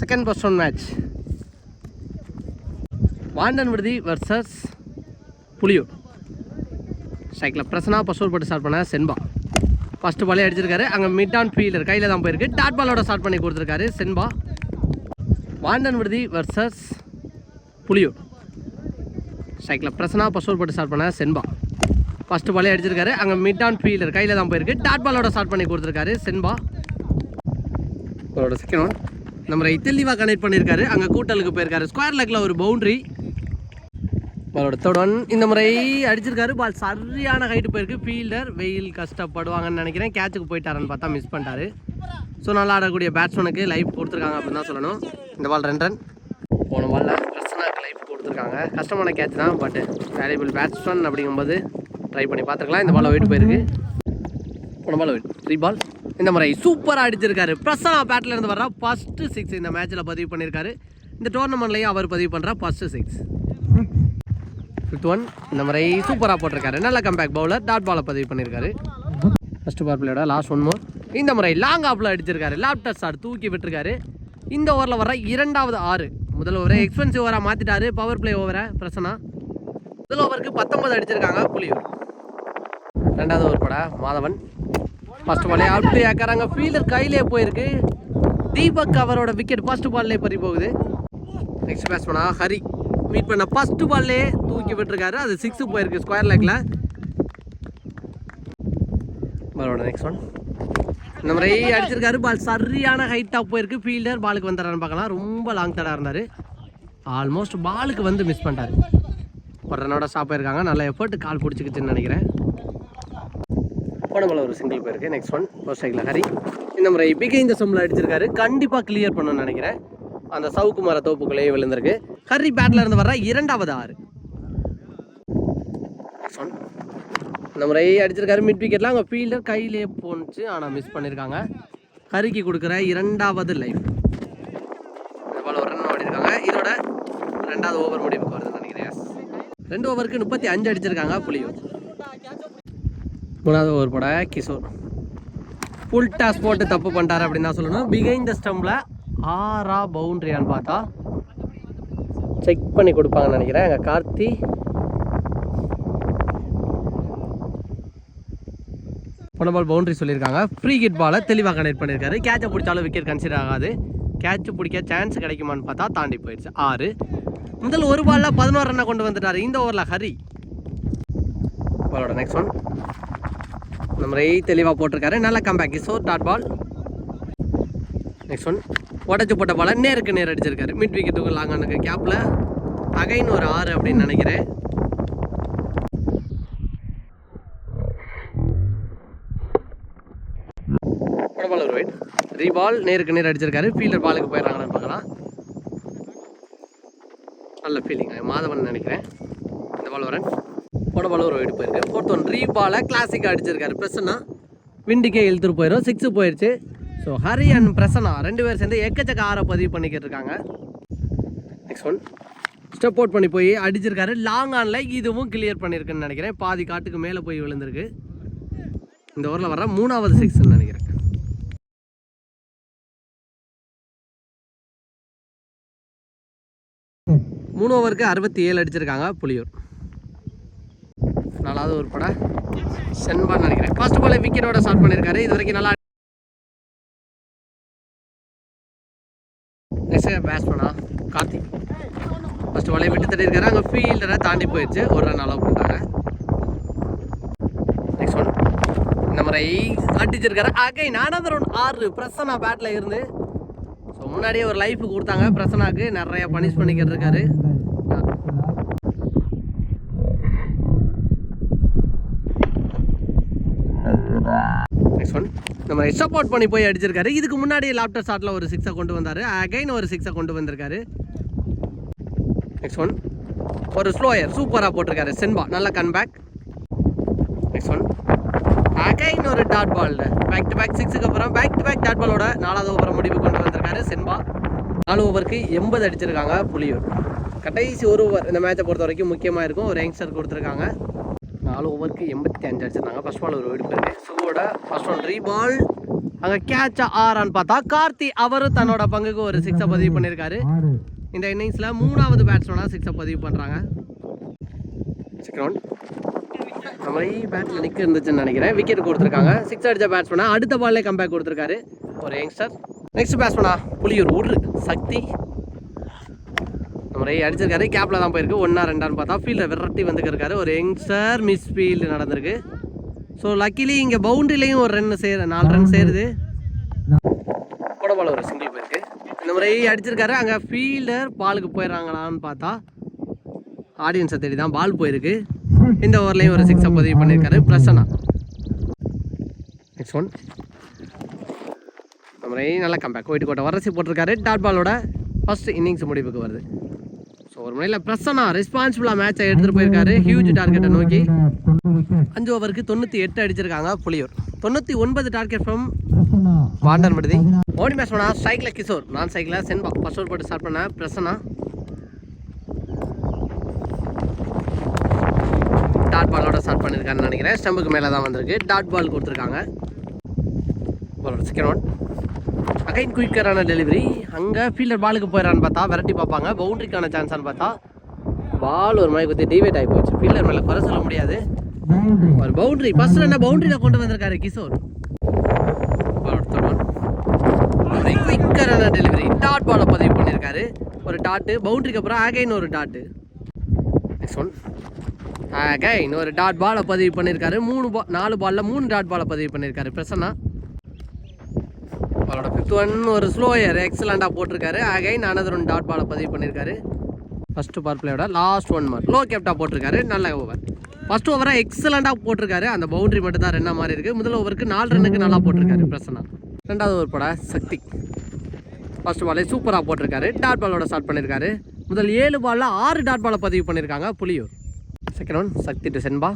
Second first one match வாண்டன் விடுதி versus Puliyur ஸ்ட்ரைக்கில் பிரசனா பசூர் போட்டு ஸ்டார்ட் பண்ண சென்பா ஃபஸ்ட்டு பாலே அடிச்சிருக்காரு. அங்கே மிட் ஆன் ஃபீல்டர் கையில் தான் போயிருக்கு. டாட் பாலோட ஸ்டார்ட் பண்ணி கொடுத்துருக்காரு சென்பா வாண்டன் விடுதி வர்சஸ் புளியூர் ஸ்ட்ரைக்கில் பிரசனா பசூர் போட்டு ஸ்டார்ட் பண்ண சென்பா ஃபஸ்ட்டு பாலே அடிச்சிருக்காரு. அங்கே மிட் ஆன் ஃபீல்டர் கையில் தான் போயிருக்கு. டாட் பாலோட ஸ்டார்ட் பண்ணி கொடுத்துருக்காரு சென்பா அவரோட செகண்ட் ஒன் நம்ம தெளிவாக கனெக்ட் பண்ணியிருக்காரு அங்கே கூட்டலுக்கு போயிருக்காரு. ஸ்கொயர் லெக்கில் ஒரு பவுண்ட்ரி பாலோட தொடன் இந்த முறை அடிச்சிருக்காரு. பால் சரியான ஹைட்டு போயிருக்கு. ஃபீல்டர் வெயில் கஷ்டப்படுவாங்கன்னு நினைக்கிறேன். கேட்சுக்கு போயிட்டாருன்னு பார்த்தா மிஸ் பண்ணிட்டாரு. ஸோ நல்லா ஆடக்கூடிய பேட்ஸ்மேனுக்கு லைஃப் கொடுத்துருக்காங்க அப்படின்னு தான் சொல்லணும். இந்த பால் ரெண்டு ரன் போன பாலில் பிரசனாக்கு லைஃப் கொடுத்துருக்காங்க. கஷ்டமான கேட்ச் தான் பட் வேல்யூபிள் பேட்ஸ்மேன் அப்படிங்கும்போது ட்ரை பண்ணி பார்த்துருக்கலாம். இந்த பால் வெயிட் போயிருக்கு. போன பால் வெயிட் த்ரீ பால் இந்த முறை சூப்பராக அடிச்சிருக்காரு. பிரசனா பேட்டில் இருந்து வர்றா ஃபஸ்ட்டு சிக்ஸ் இந்த மேட்ச்சில் பதிவு பண்ணியிருக்காரு இந்த டோர்னமெண்ட்லையும் அவர் பதிவு பண்ணுற ஃபஸ்ட்டு சிக்ஸ் ஃபிஃப்த் ஒன் இந்த முறை சூப்பராக போட்டிருக்காரு. நல்ல கம்பேக் பவுலர் டாட் பாலை பதிவு பண்ணியிருக்காரு ஃபஸ்ட்டு பால் பிளேயோட லாஸ்ட் ஒன் மோர் இந்த முறை லாங் ஆப்பில் அடிச்சிருக்காரு. லேப்டாப் ஸ்டார் தூக்கி விட்டுருக்காரு. இந்த ஓவரில் வர இரண்டாவது ஆறு. முதல் ஓவரை எக்ஸ்பென்சிவ் ஓவராக மாற்றிட்டாரு பவர் பிளே ஓவரை பிரசனா முதல் ஓவருக்கு பத்தொன்பது அடிச்சிருக்காங்க புலியூர். ரெண்டாவது ஓவர் பட மாதவன். ஃபர்ஸ்ட் பாலே அவுட் ஏக்கறாங்க ஃபீல்டர் கையிலே போயிருக்கு. தீபக் அவரோட விக்கெட் ஃபர்ஸ்ட் பால்லே பறி போகுது. நெக்ஸ்ட் பேட்ஸ்மனா ஹரி. மீட் பண்ண ஃபர்ஸ்ட் பால்லே தூக்கி விட்டுருக்காரு. அது சிக்ஸு போயிருக்கு ஸ்கொயர் லெக்கில் பாலோட நெக்ஸ்ட் ஒன் இந்த மாதிரி அடிச்சிருக்காரு. பால் சரியான ஹைட்டாக போயிருக்கு. ஃபீல்டர் பாலுக்கு வந்துடுறான்னு பார்க்கலாம். ரொம்ப லாங் தடாக இருந்தார். ஆல்மோஸ்ட் பாலுக்கு வந்து மிஸ் பண்ணிட்டார். ஒரு ரன்னோட ஸ்டாப் ஆயிருக்காங்க. நல்ல எஃபர்ட் கால் பிடிச்சிக்கிச்சுன்னு நினைக்கிறேன். போன ஒரு சிங்கிள் போயிருக்கு. Next one first cycle Hari இந்த முறை பிகை இந்த சம்மில் அடிச்சிருக்காரு. கண்டிப்பாக கிளியர் பண்ணணும்னு நினைக்கிறேன். அந்த சவுக்கு மர தோப்புக்குள்ளேயே விழுந்திருக்கு. ஹரி பேட்டில் இருந்து வர்ற இரண்டாவது ஆறு. இந்த முறை அடிச்சிருக்காரு மிட் விக்கெட்லாம் அங்கே ஃபீல்டர் கையிலே போணுச்சு. ஆனால் மிஸ் பண்ணியிருக்காங்க ஹரிக்கு கொடுக்குற இரண்டாவது லைஃப் இந்த ரன் ஓடிருக்காங்க. இதோட ரெண்டாவது ஓவர் முடிவுக்கு வருதுன்னு நினைக்கிறேன். ரெண்டு ஓவருக்கு முப்பத்தி அஞ்சு அடிச்சிருக்காங்க புலியூர் மூணாவது ஓவர் போட கிஷோர். ஃபுல் டாஸ் போட்டு தப்பு பண்ணிட்டாரு அப்படின்னு தான் சொல்லணும். பிகைன் த ஸ்டம்பில் ஆறா பவுண்ட்ரியான்னு பார்த்தா செக் பண்ணி கொடுப்பாங்கன்னு நினைக்கிறேன். எங்கள் கார்த்தி. போன பால் பவுண்டரி சொல்லியிருக்காங்க. ஃப்ரீ கிட் பாலை தெளிவாக கனெக்ட் பண்ணியிருக்காரு. கேட்சை பிடிச்சாலும் விக்கெட் கன்சிடர் ஆகாது. கேட்ச் பிடிக்க சான்ஸ் கிடைக்குமான்னு பார்த்தா தாண்டி போயிடுச்சு. ஆறு. முதல் ஒரு பாலில் பதினோரு ரன்னை கொண்டு வந்துட்டாரு. இந்த ஓவரில் ஹரி. பாலோட நெக்ஸ்ட் ஒன் நம்ம தெளிவாக போட்டிருக்காரு. நல்ல comeback so dot ball next one உடச்சி போட்ட பாலை நேருக்கு நேர் அடிச்சிருக்காரு. மிட் விக்கெட்டுக்கு லாங்கானுக்கு கேப்பில் அகைன் ஒரு ஆறு அப்படின்னு நினைக்கிறேன். போன பால் ஒரு வெயிட் ரீபால் நேருக்கு நேர் அடிச்சிருக்காரு. ஃபீல்டர் பாலுக்கு போயிடுறாங்கன்னு பார்க்கலாம். நல்ல ஃபீலிங் மாதவன் நினைக்கிறேன். இந்த பால் வரேன் படபால ஒரு வெயிட் போயிருக்கு. ஃபோர்த் ஒன் ரீபால கிளாசிக் அடிச்சிருக்காரு. பிரசன்னா விண்டுக்கே இழுத்துட்டு போயிடும் சிக்ஸு போயிடுச்சு ஸோ ஹரி அண்ட் பிரசன்னா ரெண்டு பேர் சேர்ந்து எக்கச்சக்க ஆரை பதிவு பண்ணிக்கிட்டு இருக்காங்க. நெக்ஸ்ட் ஒன் ஸ்டெப் அவுட் பண்ணி போய் அடிச்சிருக்காரு. லாங் ஆனில் இதுவும் கிளியர் பண்ணியிருக்குன்னு நினைக்கிறேன். பாதி காட்டுக்கு மேலே போய் விழுந்திருக்கு. இந்த ஓவரில் வர மூணாவது சிக்ஸ்ன்னு நினைக்கிறேன். மூணு ஓவருக்கு அறுபத்தி ஏழு அடிச்சிருக்காங்க புலியூர். நாலாவது ஒரு படம். சென்பான்னு நினைக்கிறேன். ஃபர்ஸ்ட் பால் விக்கெட்டோட ஸ்டார்ட் பண்ணியிருக்காரு இது வரைக்கும் நல்லா நெக்ஸ்ட் பேட்ஸ்மேனா கார்த்திக் ஃபஸ்ட்டு வலையை விட்டு தட்டியிருக்காரு. அங்கே ஃபீல்டரை தாண்டி போயிடுச்சு. ஒரு ரன் அலோவ் பண்ணுறாங்க நெக்ஸ்ட் ஒன் இந்த முறை அடிச்சிருக்காரு. அகை நானாவது ரன் ஆறு. பிரசனா பேட்டில் இருந்து. ஸோ முன்னாடியே ஒரு லைஃப் கொடுத்தாங்க பிரசனாக்கு நிறைய பனிஷ் பண்ணிக்கிட்டு இருக்காரு. நெக்ஸ்ட் ஒன் நம்ம சப்போர்ட் பண்ணி போய் அடிச்சிருக்காரு. இதுக்கு முன்னாடி லாப்டர் ஷாட்டில் ஒரு சிக்ஸை கொண்டு வந்தார். அகைன் ஒரு சிக்ஸை கொண்டு வந்திருக்காரு. நெக்ஸ்ட் ஒன் ஒரு ஸ்லோயர் சூப்பராக போட்டிருக்காரு. சென்பா நல்ல கன்பேக் நெக்ஸ்ட் ஒன் அகைன் ஒரு dot ball back to back சிக்ஸுக்கு அப்புறம் பேக் டு பேக் டாட் பாலோட நாலாவது ஓவரை முடிவு கொண்டு வந்திருக்காரு சென்பா நாலு ஓவருக்கு எண்பது அடிச்சிருக்காங்க புலியூர். கடைசி ஒரு ஓவர் இந்த மேட்சை பொறுத்த வரைக்கும் முக்கியமாக இருக்கும். ஒரு யங்ஸ்டர் கொடுத்துருக்காங்க. நாலு ஓவருக்கு எண்பத்தி அஞ்சு அடிச்சிருந்தாங்க ஃபர்ஸ்ட் பால் ஒரு எடுப்பாரு சுவோட ஃபர்ஸ்ட் ஒன் ரீபால் அங்கே கேட்சா ஆறான்னு பார்த்தா கார்த்தி அவரும் தன்னோட பங்குக்கு ஒரு சிக்ஸை பதிவு பண்ணியிருக்காரு இந்த இன்னிங்ஸில் மூணாவது பேட்ஸ்மேனாக சிக்ஸை பதிவு பண்ணுறாங்க செகண்ட் நம்ம பேட்டில் நிற்க இருந்துச்சுன்னு நினைக்கிறேன். விக்கெட் கொடுத்துருக்காங்க. சிக்ஸ் அடித்த பேட்ஸ்மேனா அடுத்த பால்லே கம்பேக் கொடுத்துருக்காரு. ஒரு யங்ஸ்டர் நெக்ஸ்ட் பேட்ஸ்மேனா புளியூர் உரு சக்தி. முறை அடிச்சிருக்காரு. கேப்பில் தான் போயிருக்கு. ஒன்றா ரெண்டான்னு பார்த்தா ஃபீல்டில் விரட்டி வந்துருக்காரு ஒரு யங்ஸ்டர் மிஸ் ஃபீல்டு நடந்திருக்கு. ஸோ லக்கிலி இங்கே பவுண்டரிலையும் ஒரு ரன் சேரு நாலு ரன் சேருது. கூட பால் ஒரு சிங்கிள் போயிருக்கு. இந்த முறை அடிச்சிருக்காரு. அங்கே ஃபீல்டர் பாலுக்கு போயிடுறாங்களான்னு பார்த்தா ஆடியன்ஸை தேடி தான் பால் போயிருக்கு. இந்த ஓவர்லேயும் ஒரு சிக்ஸை பதிவு பண்ணியிருக்காரு பிரசன்னா. நெக்ஸ்ட் ஒன் நம்ம நல்ல கம்பேக் ஒயிட் கோட்டை வரசி போட்டிருக்காரு டாட் பாலோட ஃபர்ஸ்ட் இன்னிங்ஸ் முடிவுக்கு வருது. ஒரு முறையில் பிரசன்னா ரெஸ்பான்சிபிளாக மேட்சை எடுத்துகிட்டு போயிருக்காரு. ஹியூஜ் டார்கெட்டை நோக்கி. அஞ்சு ஓவருக்கு தொண்ணூற்றி எட்டு அடிச்சிருக்காங்க புலியூர். தொண்ணூற்றி ஒன்பது டார்கெட் ஃப்ரம் பிரசன்னா வாண்டர் மடுதி ஓடி மேட்ச் பண்ணா ஸ்ட்ரைக்கில் கிஷோர். நான் சைக்கிளில் சென்பா ஃபர்ஸ்ட் ஓவர் போட்டு ஸ்டார்ட் பண்ண பிரசன்னா. டாட் பாலோட ஸ்டார்ட் பண்ணியிருக்காருன்னு நினைக்கிறேன். ஸ்டம்புக்கு மேலே தான் வந்திருக்கு. டாட் பால் கொடுத்துருக்காங்க. செகண்ட் ஒன் அகைன் குயிக்கரான டெலிவரி அங்கே ஃபீல்டர் பாலுக்கு போயிடறான்னு பார்த்தா விரட்டி பார்ப்பாங்க. பவுண்டரிக்கான சான்ஸான்னு பார்த்தா பால் ஒரு மாதிரி குத்தி டிவேட் ஆகி போச்சு. ஃபீல்டர் மேலே குறை சொல்ல முடியாது. ஒரு பவுண்டரி ஃபர்ஸ்ட் ரன்னை பவுண்டரியில் கொண்டு வந்திருக்காரு கிஷோர்? குயிக்கரான டெலிவரி டாட் பாலை பதிவு பண்ணியிருக்காரு ஒரு டாட்டு பவுண்டரிக்கு அப்புறம் அகைன் ஒரு டாட்டு நெக்ஸ்ட் ஒன் அகைன் ஒரு டாட் பாலை பதிவு பண்ணியிருக்காரு மூணு பா நாலு பாலில் மூணு டாட் பாலை பதிவு பண்ணியிருக்காரு பிரசன்னா. பாலோட ஃபிஃப்த் ஒன் ஒரு ஸ்லோயர் எக்ஸலண்டாக போட்டிருக்காரு. அகைன் அனதர் ஒன் டாட் பாலை பதிவு பண்ணியிருக்காரு. ஃபஸ்ட்டு பவர் பிளேயோட லாஸ்ட் ஒன் மார்க் லோ கேப்டா போட்டிருக்காரு. நல்ல ஓவர் ஃபர்ஸ்ட் ஓவராக எக்ஸலண்டாக போட்டிருக்காரு. அந்த பவுண்டரி மட்டும் தான் ரெண்டா மாதிரி இருக்குது முதல் ஓவருக்கு நாலு ரன்னுக்கு நல்லா போட்டிருக்காரு பிரசன்னா. ரெண்டாவது ஓவர் போட சக்தி. ஃபர்ஸ்ட் பாலே சூப்பராக போட்டிருக்காரு. டாட் பாலோட ஸ்டார்ட் பண்ணியிருக்காரு. முதல் ஏழு பாலில் ஆறு டாட் பாலை பதிவு பண்ணியிருக்காங்க Puliyur. Second one Sakthi to Senba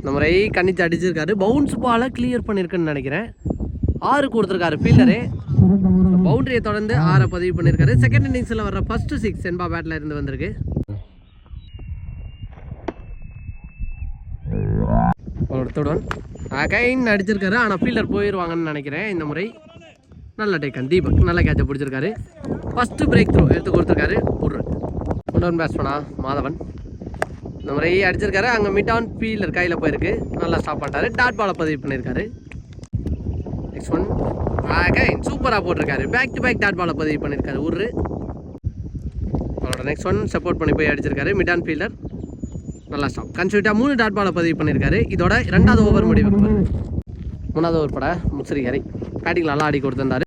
இந்த முறை கணிச்சு அடிச்சிருக்காரு. பவுன்ஸ் பாலை கிளியர் பண்ணியிருக்குன்னு நினைக்கிறேன். ஆறு கொடுத்துருக்காரு ஃபீல்டரு பவுண்டரியை தொடர்ந்து ஆறை பதிவு பண்ணியிருக்காரு. செகண்ட் இன்னிங்ஸில் வர ஃபர்ஸ்ட் சிக்ஸ் என்பா பேட்டில் இருந்து வந்திருக்கு. ஒருத்தருடன் அகைன் அடிச்சிருக்காரு. ஆனால் ஃபீல்டர் போயிடுவாங்கன்னு நினைக்கிறேன் இந்த முறை. நல்ல டேக்கன் தீபக். நல்ல கேட்சை பிடிச்சிருக்காரு. ஃபஸ்ட்டு பிரேக் த்ரூ எடுத்து கொடுத்துருக்காரு. ஒரு ஒன் பேட்ஸ்மனா மாதவன். இந்த முறை அடிச்சிருக்காரு. அங்கே மிட் ஆன் ஃபீல்டர் கையில் போயிருக்கு. நல்லா ஸ்டாப் பண்ணிட்டாரு. டாட் பாலை பதிவு பண்ணியிருக்காரு. நெக்ஸ்ட் ஒன் அகைன் சூப்பராக போட்டிருக்காரு. பேக் டு பேக் டாட் பாலை பதிவு பண்ணியிருக்காரு ஒரு அவரோட நெக்ஸ்ட் ஒன் சப்போர்ட் பண்ணி போய் அடிச்சிருக்காரு. மிட் ஆன் ஃபீல்டர் நல்லா ஸ்டாப் கன்சியூட்டாக மூணு டாட் பாலை பதிவு பண்ணியிருக்காரு இதோட ரெண்டாவது ஓவர் முடிவு. மூணாவது ஓவர் பட முசிறிகரை. பேட்டிங் நல்லா ஆடி கொடுத்துருந்தாரு.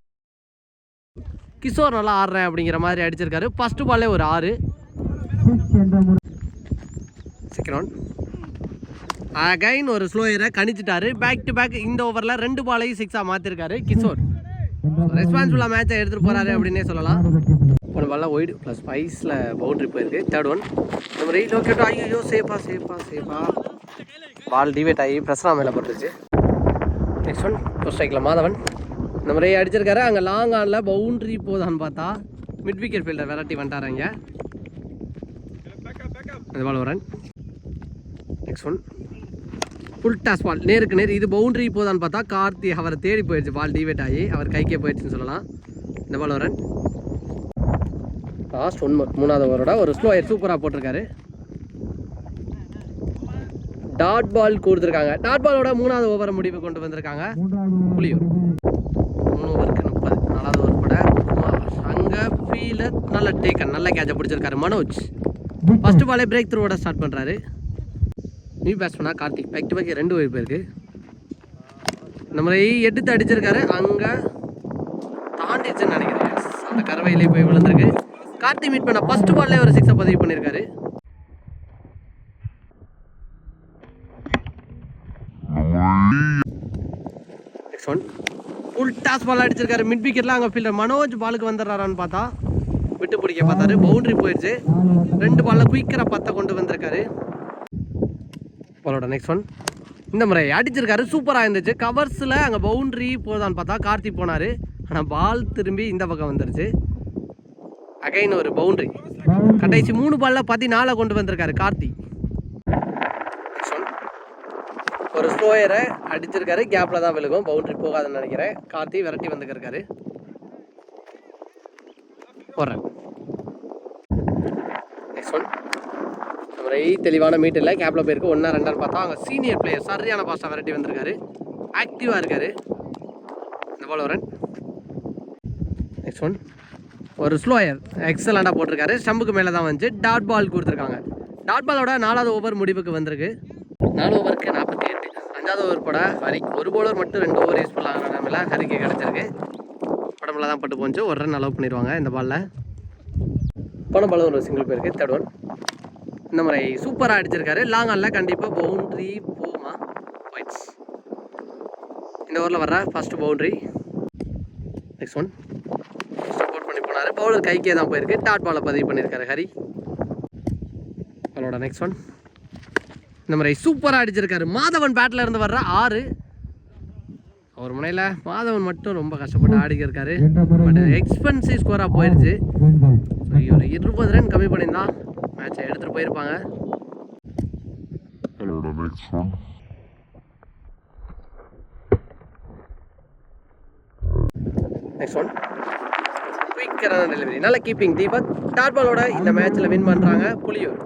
கிஷோர் நல்லா ஆடுறேன் அப்படிங்கிற மாதிரி அடிச்சிருக்காரு. ஃபஸ்ட்டு பாலே ஒரு ஆறு. செகண்ட் ஒன் அகைன் ஒரு ஸ்லோயரை கணிச்சிட்டாரு. பேக் டு பேக் இந்த ஓவரில் ரெண்டு பாலையும் சிக்ஸாக மாற்றிருக்காரு கிஷோர். ரெஸ்பான்சிபிளாக மேட்சை எடுத்துகிட்டு போகிறாரு அப்படின்னே சொல்லலாம். ஒரு பால்ல ஒயிட் ப்ளஸ் ஃபைவ்ஸில் பவுண்டரி போயிருக்கு. தேர்ட் ஒன் இந்த மாதிரி லோக்கேட்டோ ஐயோ சேஃபா சேஃபா சேஃபா பால் டிவேட் ஆகி பிரசனா மேலே போட்டுருச்சு. நெக்ஸ்ட் ஒன் ஃபர்ஸ்ட் ஸ்ட்ரைக்கில் மாதவன். இந்த முறையை அடிச்சிருக்காரு. அங்கே லாங் ஆனில் பவுண்ட்ரி போதான்னு பார்த்தா மிட் விக்கெட் ஃபீல்டர் வெரைட்டி வந்துட்டாருங்க இந்த பால் வரேன் next one full toss ball நேருக்கு நேர் இது பவுண்டரி போதான்னு பார்த்தா கார்த்தி அவரை தேடி போயிடுச்சு. பால் டிவேட் ஆகி அவர் கைக்கே போயிடுச்சுன்னு சொல்லலாம். இந்த பால் வரன் லாஸ்ட் ஒன் மூணாவது ஓவரோட ஒரு ஸ்லோயர் சூப்பராக போட்டிருக்காரு. டாட் பால் கொடுத்துருக்காங்க. டாட் பாலோட மூணாவது ஓவரை முடிவு கொண்டு வந்திருக்காங்க. புளியூர் மூணு ஓவருக்கு முப்பது. நாலாவது ஓவர் கூட அங்கே ஃபீலர் நல்ல டேக்கன் நல்ல கேட்சை பிடிச்சிருக்காரு. மனோஜ். ஃபஸ்ட்டு பாலே பிரேக் த்ரூவோட ஸ்டார்ட் பண்ணுறாரு நியூ பேட்ஸ்மேனாக கார்த்திக். பேக் டு பேக் ரெண்டு ஒய்ப்பு இருக்கு. இந்த மாதிரி எடுத்து அடிச்சிருக்காரு. அங்கே தாண்டிச்சுன்னு நினைக்கிறேன். அந்த கரவையிலே போய் விழுந்திருக்கு. கார்த்திக் மீட் பண்ண ஃபர்ஸ்ட் பால்லே ஒரு சிக்ஸை பதிவு பண்ணியிருக்காரு next one full toss ball அடிச்சிருக்காரு. மிட் விக்கெட்லாம் அங்கே ஃபீல்டர் மனோஜ் பாலுக்கு வந்துடுறாரான்னு பார்த்தா விட்டு பிடிக்க பார்த்தாரு. பவுண்டரி போயிடுச்சு ரெண்டு பாலில் குயிக்கராக பத்தை கொண்டு வந்திருக்காரு. பாலோட நெக்ஸ்ட் ஒன் இந்த முறை அடிச்சிருக்காரு சூப்பராக இருந்துச்சு. கவர்ஸில் அங்கே பவுண்ட்ரி போதான்னு பார்த்தா கார்த்தி போனார். ஆனால் பால் திரும்பி இந்த பக்கம் வந்துருச்சு. அகைன் ஒரு பவுண்ட்ரி கடைசி மூணு பால்ல பதினாலை கொண்டு வந்திருக்காரு கார்த்தி. ஒரு ஸ்லோயரை அடிச்சிருக்காரு. கேப்பில் தான் விழுகும். பவுண்டரி போகாதுன்னு நினைக்கிறேன். கார்த்தி விரட்டி வந்துக்கிருக்காரு. போடுறேன் நெக்ஸ்ட் ஒன் முறை தெளிவான மீட் இல்லை. கேப்பில் போயிருக்கு. ஒன்றா ரெண்டான்னு பார்த்தா அவங்க சீனியர் பிளேயர் சரியான பாஸ்டாக விரட்டி வந்திருக்காரு. ஆக்டிவாக இருக்காரு. இந்த போல் வரன் நெக்ஸ்ட் ஒன் ஒரு ஸ்லோயர் எக்ஸலண்ட்டாக போட்டிருக்காரு. ஸ்டம்புக்கு மேலே தான் வந்துச்சு டாட் பால் கொடுத்துருக்காங்க. டாட் பாலோட நாலாவது ஓவர் முடிவுக்கு வந்திருக்கு. நாலு ஓவருக்கு நாற்பத்தி எட்டு. அஞ்சாவது ஓவர் கூட ஹரி ஒரு பவுலர் மட்டும் ரெண்டு ஓவர் யூஸ் பண்ணலாங்கிற நிலமையில ஹரிக்கு கிடச்சிருக்கு. உடம்புல தான் பட்டு போச்சு. ஒரு ரன் அலோவ் பண்ணிடுவாங்க இந்த பாலில் போன பால் ஒரு சிங்கிள் பேருக்கு தேர்ட் ஒன் இந்த மாதிரி சூப்பராக அடிச்சிருக்காரு. லாங் ஆனில் கண்டிப்பாக பவுண்ட்ரி போகுமா? ஒயிட்ஸ் இந்த ஓவரில் வர்ற first boundary next one support பண்ணி போனார். பவுலர் கைக்கே தான் போயிருக்கு. டாட் பாலை பதிவு பண்ணியிருக்காரு ஹரி. அவளோட நெக்ஸ்ட் ஒன் இந்த மாதிரி சூப்பராக அடிச்சிருக்காரு. மாதவன் பேட்டில் இருந்து வர்ற ஆறு. ஒரு முனையில் மாதவன் மட்டும் ரொம்ப கஷ்டப்பட்டு ஆடிக்க இருக்காரு என்ற பட் எக்ஸ்பென்சிவ் ஸ்கோராக போயிடுச்சு ஒரு இருபது ரன் கம்மி பண்ணியிருந்தா மேட்சை எடுத்துகிட்டு போயிருப்பாங்க. நெக்ஸ்ட் ஒன் குயிக்கரான டெலிவரி நல்ல கீப்பிங் தீபக் டாட் பாலோட இந்த மேட்ச்சில் வின் பண்ணுறாங்க புலியூர்